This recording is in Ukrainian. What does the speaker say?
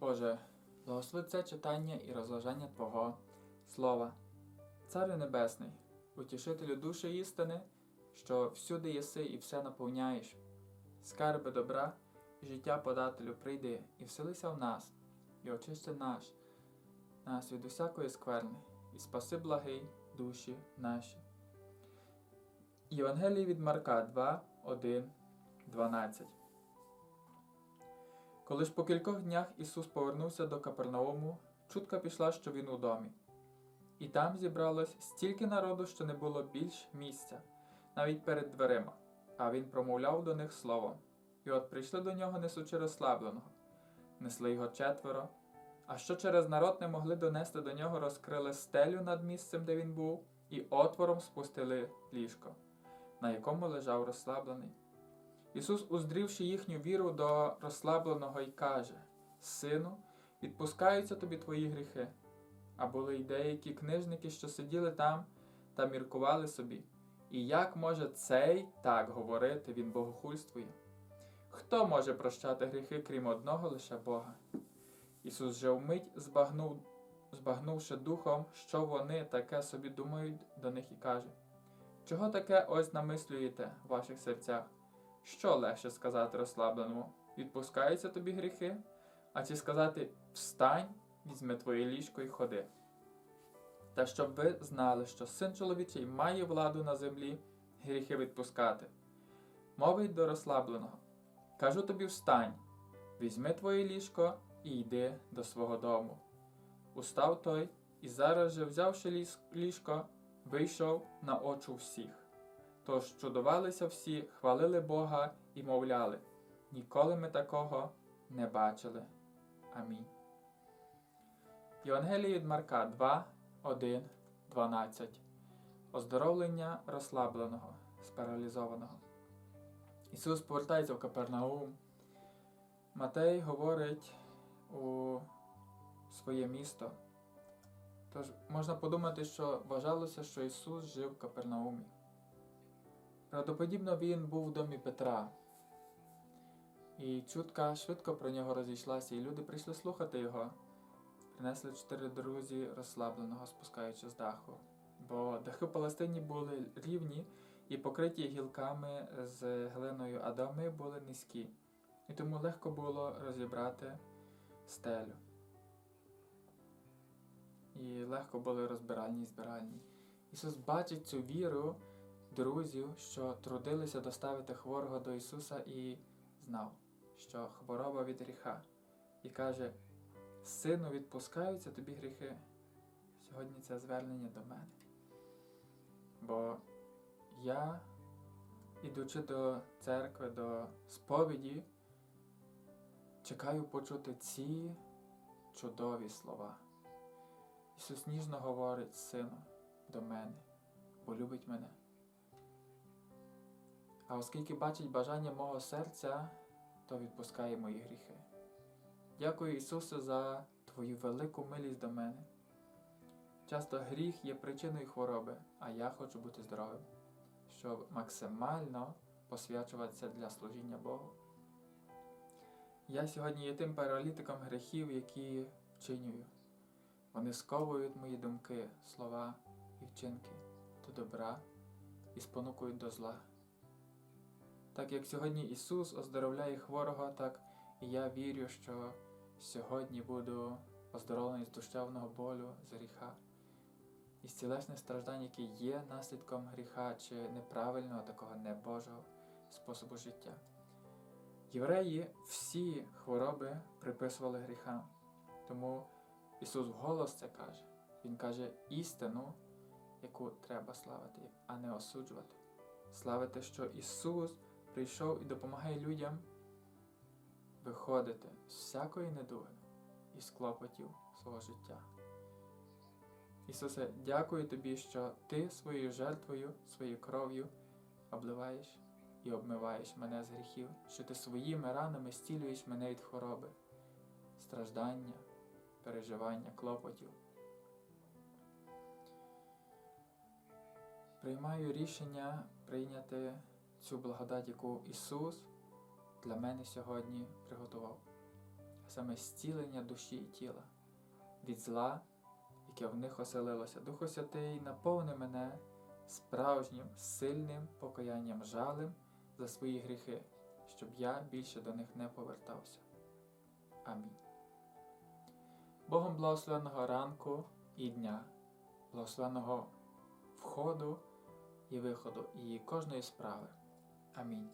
Боже, благослови це читання і розважання Твого Слова. Царю Небесний, утішителю душі істини, що всюди єси і все наповняєш. Скарби добра і життя подателю прийди і вселися в нас, і очисти наш, нас від усякої скверни, і спаси благий душі наші. Євангелії від Марка 2, 1, 12 Коли ж по кількох днях Ісус повернувся до Капернауму, чутка пішла, що він у домі. І там зібралось стільки народу, що не було більш місця, навіть перед дверима, а він промовляв до них словом. І от прийшли до нього, несучи розслабленого, несли його четверо, а що через народ не могли донести до нього, розкрили стелю над місцем, де він був, і отвором спустили ліжко, на якому лежав розслаблений. Ісус, уздрівши їхню віру до розслабленого, й каже: Сину, відпускаються тобі твої гріхи. А були й деякі книжники, що сиділи там та міркували собі. І як може цей так говорити, він богохульствує? Хто може прощати гріхи, крім одного лише Бога? Ісус же вмить збагнув, збагнувши духом, що вони таке собі думають до них і каже: Чого таке ось намислюєте в ваших серцях? Що легше сказати розслабленому? Відпускаються тобі гріхи? А чи сказати Встань, візьми твоє ліжко і ходи. Та щоб ви знали, що син чоловічий має владу на землі гріхи відпускати. Мовить до розслабленого. Кажу тобі встань, візьми твоє ліжко і йди до свого дому. Устав той і зараз же, взявши ліжко, вийшов на очу всіх. Тож чудувалися всі, хвалили Бога і мовляли: Ніколи ми такого не бачили. Амінь. Євангеліє від Марка 2, 1, 12. Оздоровлення розслабленого, спаралізованого. Ісус повертається в Капернаум. Матей говорить у своє місто. Тож можна подумати, що вважалося, що Ісус жив в Капернаумі. Правдоподібно він був в домі Петра. І чутка швидко про нього розійшлася, і люди прийшли слухати його. Принесли чотири друзі розслабленого, спускаючи з даху. Бо дахи в Палестині були рівні і покриті гілками з глиною, а доми були низькі. І тому легко було розібрати стелю. І легко були розбиральні і збиральні. Ісус бачить цю віру друзів, що трудилися доставити хворого до Ісуса і знав, що хвороба від гріха. І каже: Сину, відпускаються тобі гріхи. Сьогодні це звернення до мене. Бо я, ідучи до церкви, до сповіді, чекаю почути ці чудові слова. Ісус ніжно говорить, сину, до мене, бо любить мене. А оскільки бачить бажання мого серця, то відпускає мої гріхи. Дякую Ісусе за Твою велику милість до мене. Часто гріх є причиною хвороби, а я хочу бути здоровим, щоб максимально посвячуватися для служіння Богу. Я сьогодні є тим паралітиком гріхів, які вчинюю. Вони сковують мої думки, слова і вчинки до добра і спонукують до зла. Так як сьогодні Ісус оздоровляє хворого, так і я вірю, що сьогодні буду оздоровлений з душевного болю, з гріха, із тілесних страждань, які є наслідком гріха чи неправильного, такого небожого способу життя. Євреї всі хвороби приписували гріхам, тому Ісус вголос це каже. Він каже істину, яку треба славити, а не осуджувати. Славити, що Ісус прийшов і допомагає людям виходити з всякої недуги і з клопотів свого життя. Ісусе, дякую Тобі, що Ти своєю жертвою, своєю кров'ю обливаєш і обмиваєш мене з гріхів, що Ти своїми ранами стілюєш мене від хвороби, страждання, переживання, клопотів. Приймаю рішення прийняти цю благодать, яку Ісус для мене сьогодні приготував. а саме зцілення душі і тіла від зла, яке в них оселилося. Духу Святий, наповни мене справжнім, сильним покаянням жалем за свої гріхи, щоб я більше до них не повертався. Амінь. Богом благословеного ранку і дня, благословеного входу і виходу і кожної справи. Амінь.